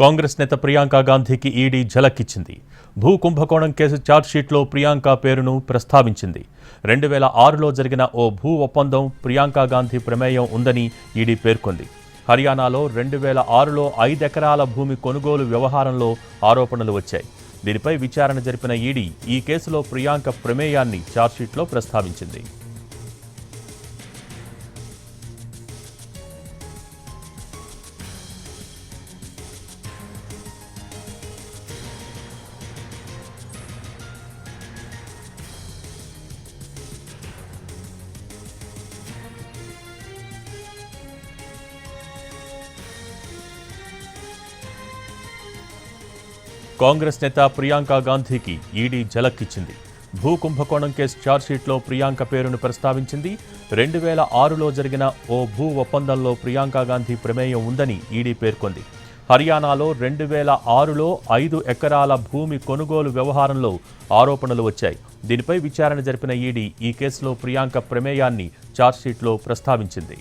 కాంగ్రెస్ నేత ప్రియాంక గాంధీకి ఈడీ ఝలక్కిచ్చింది. భూ కుంభకోణం కేసు ఛార్జ్షీట్లో ప్రియాంక పేరును ప్రస్తావించింది. రెండు వేల ఆరులో జరిగిన ఓ భూ ఒప్పందం ప్రియాంక గాంధీ ప్రమేయం ఉందని ఈడీ పేర్కొంది. హర్యానాలో రెండు వేల ఆరులో ఐదెకరాల భూమి కొనుగోలు వ్యవహారంలో ఆరోపణలు వచ్చాయి. దీనిపై విచారణ జరిపిన ఈడీ ఈ కేసులో ప్రియాంక ప్రమేయాన్ని ఛార్జ్షీట్లో ప్రస్తావించింది. కాంగ్రెస్ నేత ప్రియాంక గాంధీకి ఈడీ జలక్కిచ్చింది. భూ కుంభకోణం కేసు ఛార్జ్షీట్లో ప్రియాంక పేరును ప్రస్తావించింది. రెండు వేల ఆరులో జరిగిన ఓ భూ ఒప్పందంలో ప్రియాంక గాంధీ ప్రమేయం ఉందని ఈడీ పేర్కొంది. హర్యానాలో రెండు వేల ఆరులో ఐదు ఎకరాల భూమి కొనుగోలు వ్యవహారంలో ఆరోపణలు వచ్చాయి. దీనిపై విచారణ జరిపిన ఈడీ ఈ కేసులో ప్రియాంక ప్రమేయాన్ని ఛార్జ్షీట్లో ప్రస్తావించింది.